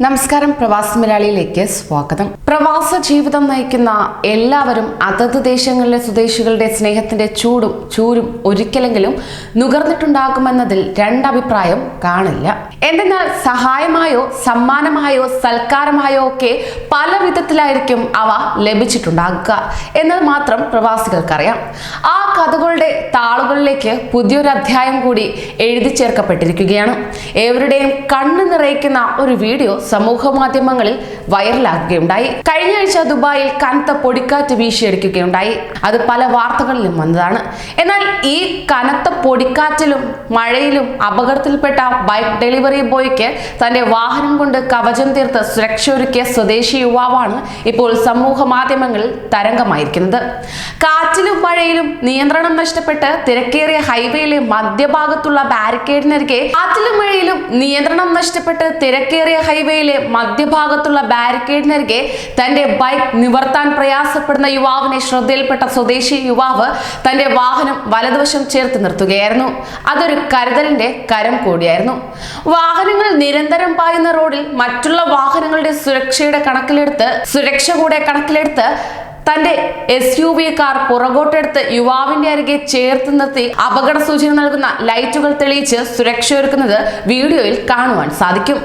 നമസ്കാരം പ്രവാസി മലയാളിയിലേക്ക് സ്വാഗതം. പ്രവാസ ജീവിതം നയിക്കുന്ന എല്ലാവരും അതത് ദേശങ്ങളിലെ സ്വദേശികളുടെ സ്നേഹത്തിന്റെ ചൂടും ചൂരും ഒരിക്കലെങ്കിലും നുകർന്നിട്ടുണ്ടാകുമെന്നതിൽ രണ്ടഭിപ്രായം കാണില്ല. എന്തെന്നാൽ സഹായമായോ സമ്മാനമായോ സൽക്കാരമായോ ഒക്കെ പല വിധത്തിലായിരിക്കും അവ ലഭിച്ചിട്ടുണ്ടാകുക എന്നത് മാത്രം പ്രവാസികൾക്കറിയാം. ആ കഥകളുടെ താളുകളിലേക്ക് പുതിയൊരു അധ്യായം കൂടി എഴുതി ചേർക്കപ്പെട്ടിരിക്കുകയാണ്. ഏവരുടെയും കണ്ണു നിറയിക്കുന്ന ഒരു വീഡിയോ സമൂഹ മാധ്യമങ്ങളിൽ വൈറലാകുകയുണ്ടായി. കഴിഞ്ഞ ആഴ്ച ദുബായിൽ കനത്ത പൊടിക്കാറ്റ് വീശിയടിക്കുകയുണ്ടായി. അത് പല വാർത്തകളിലും വന്നതാണ്. എന്നാൽ ഈ കനത്ത പൊടിക്കാറ്റിലും മഴയിലും അപകടത്തിൽപ്പെട്ട ബൈക്ക് ഡെലിവറി ബോയ്ക്ക് തന്റെ വാഹനം കൊണ്ട് കവചം തീർത്ത് സുരക്ഷ ഒരുക്കിയ സ്വദേശി യുവാവാണ് ഇപ്പോൾ സമൂഹ മാധ്യമങ്ങളിൽ തരംഗമായിരിക്കുന്നത്. കാറ്റിലും മഴയിലും നിയന്ത്രണം നഷ്ടപ്പെട്ട് തിരക്കേറിയ ഹൈവേയിലെ മധ്യഭാഗത്തുള്ള ബാരിക്കേഡിനരികെ കാറ്റിലും മഴയിലും നിയന്ത്രണം നഷ്ടപ്പെട്ട് തിരക്കേറിയ ഹൈവേയിലെ മധ്യഭാഗത്തുള്ള ബാരിക്കേഡിനരികെ തന്റെ ബൈക്ക് നിവർത്താൻ പ്രയാസപ്പെടുന്ന യുവാവിനെ ശ്രദ്ധയിൽപ്പെട്ട സ്വദേശി യുവാവ് തന്റെ വാഹനം വലതുവശം ചേർത്ത് നിർത്തുകയായിരുന്നു. അതൊരു കരുതലിന്റെ കരം കൂടിയായിരുന്നു. വാഹനങ്ങൾ നിരന്തരം പായുന്ന റോഡിൽ മറ്റുള്ള വാഹനങ്ങളുടെ സുരക്ഷയുടെ കണക്കിലെടുത്ത് സുരക്ഷ കൂടെ കണക്കിലെടുത്ത് തന്റെ എസ് യു വി കാർ പുറകോട്ടെടുത്ത് യുവാവിന്റെ അരികെ ചേർത്ത് നിർത്തി അപകട സൂചന നൽകുന്ന ലൈറ്റുകൾ തെളിയിച്ച് സുരക്ഷ ഒരുക്കുന്നത് വീഡിയോയിൽ കാണുവാൻ സാധിക്കും.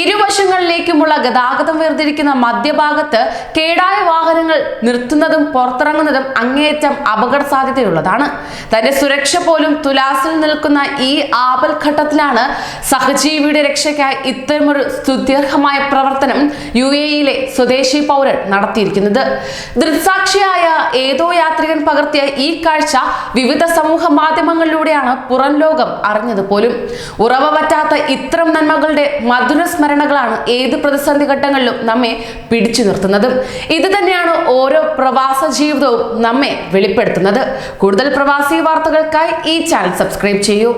ഇരുവശങ്ങളിലേക്കുമുള്ള ഗതാഗതം വേർതിരിക്കുന്ന മധ്യഭാഗത്ത് കേടായ വാഹനങ്ങൾ നിർത്തുന്നതും പുറത്തിറങ്ങുന്നതും അങ്ങേയറ്റം അപകട സാധ്യതയുള്ളതാണ് തന്റെ സുരക്ഷ പോലും തുലാസിൽ നിൽക്കുന്ന ഈ ആപൽ ഘട്ടത്തിലാണ് സഹജീവിയുടെ രക്ഷയ്ക്കായി ഇത്തരമൊരു സ്തുത്യർഹമായ പ്രവർത്തനം യു എയിലെ സ്വദേശി പൗരൻ നടത്തിയിരിക്കുന്നത്. ദൃക്സാക്ഷിയായ ഏതോ യാത്രികൻ പകർത്തിയ ഈ കാഴ്ച വിവിധ സമൂഹ മാധ്യമങ്ങളിലൂടെയാണ് പുറം ലോകം അറിഞ്ഞത് പോലും. ഉറവ പറ്റാത്ത ഇത്തരം നന്മകളുടെ മധുര സ്മരണകളാണ് ഏത് പ്രതിസന്ധി ഘട്ടങ്ങളിലും നമ്മെ പിടിച്ചു നിർത്തുന്നതും. ഇത് തന്നെയാണ് ഓരോ പ്രവാസ ജീവിതവും നമ്മെ വെളിപ്പെടുത്തുന്നത്. കൂടുതൽ പ്രവാസി വാർത്തകൾക്കായി ഈ ചാനൽ സബ്സ്ക്രൈബ് ചെയ്യൂ.